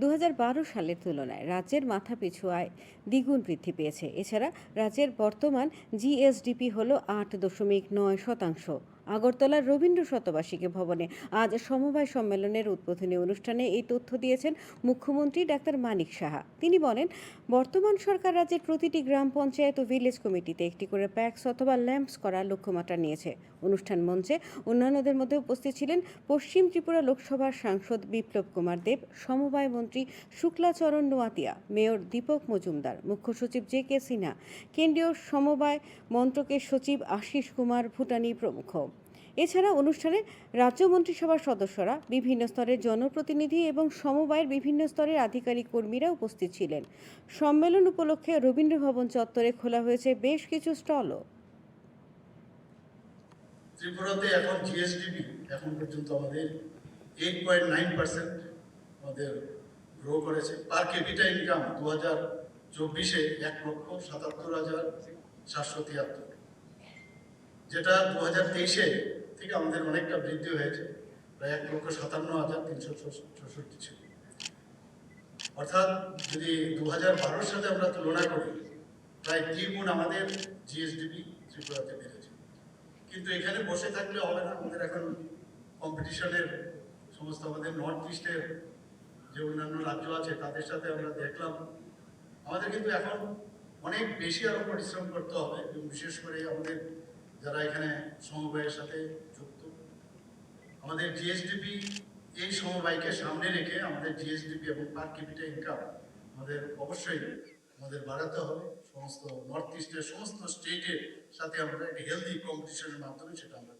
দু হাজার বারো সালের তুলনায় রাজ্যের মাথাপিছু আয় দ্বিগুণ বৃদ্ধি পেয়েছে। এছাড়া রাজ্যের বর্তমান জিএসডিপি হল আট দশমিক নয় শতাংশ। আগরতলার রবীন্দ্র শতবার্ষিকী ভবনে আজ সমবায় সম্মেলনের উদ্বোধনী অনুষ্ঠানে এই তথ্য দিয়েছেন মুখ্যমন্ত্রী ডাক্তার মানিক সাহা। তিনি বলেন, বর্তমান সরকার রাজ্যের প্রতিটি গ্রাম পঞ্চায়েত ও ভিলেজ কমিটিতে একটি করে প্যাক্স অথবা ল্যাম্পস করার লক্ষ্যমাত্রা নিয়েছে। অনুষ্ঠান মঞ্চে অন্যান্যদের মধ্যে উপস্থিত ছিলেন পশ্চিম ত্রিপুরা লোকসভার সাংসদ বিপ্লব কুমার দেব, সমবায় মন্ত্রী শুক্লাচরণ নোয়াতিয়া, মেয়র দীপক মজুমদার, মুখ্য সচিব জে কে সিনহা, কেন্দ্রীয় সমবায় মন্ত্রকের সচিব আশিস কুমার ভুটানি প্রমুখ। এছাড়া অনুষ্ঠানে রাজ্য মন্ত্রিসভার সদস্যরা, বিভিন্ন স্তরের জনপ্রতিনিধি এবং সমবায়ের বিভিন্ন স্তরের আধিকারিক কর্মীরা উপস্থিত ছিলেন। সম্মেলন উপলক্ষে রবীন্দ্র ভবন চত্বরে খোলা হয়েছে বেশ কিছু স্টলও। ত্রিপুরাতে এখন জিএসডিপি এখন পর্যন্ত আমাদের এইট পয়েন্ট নাইন পার্সেন্ট আমাদের গ্রো করেছে। পার ক্যাপিটা ইনকাম দু হাজার চব্বিশে এক লক্ষ সাতাত্তর হাজার সাতশো তিয়াত্তর। যেটা দু হাজার তেইশে থেকে আমাদের অনেকটা বৃদ্ধি হয়েছে, প্রায় এক লক্ষ সাতান্ন হাজার তিনশো চৌষট্টি ছিল। অর্থাৎ যদি দু হাজার বারোর সাথে আমরা তুলনা করি, প্রায় দ্বিগুণ আমাদের জিএসডিপি ত্রিপুরাতে বেড়েছে। কিন্তু এখানে বসে থাকলে হবে না, আমাদের এখন কম্পিটিশনের সমস্ত আমাদের নর্থ ইস্টের যে অন্যান্য রাজ্য আছে, তাদের সাথে আমরা দেখলাম। আমাদের কিন্তু এখন অনেক বেশি আরও পরিশ্রম করতে হবে, এবং বিশেষ করে আমাদের যারা এখানে সমবায়ের সাথে যুক্ত, আমাদের জিএসডিপি এই সমবায়কে সামনে রেখে আমাদের জিএসডিপি এবং পার ক্যাপিটা ইনকাম আমাদের অবশ্যই আমাদের বাড়াতে হবে। সমস্ত নর্থ ইস্টের সমস্ত স্টেটের সাথে আমরা একটা হেলদি কম্পিটিশনের মাধ্যমে সেটা আমরা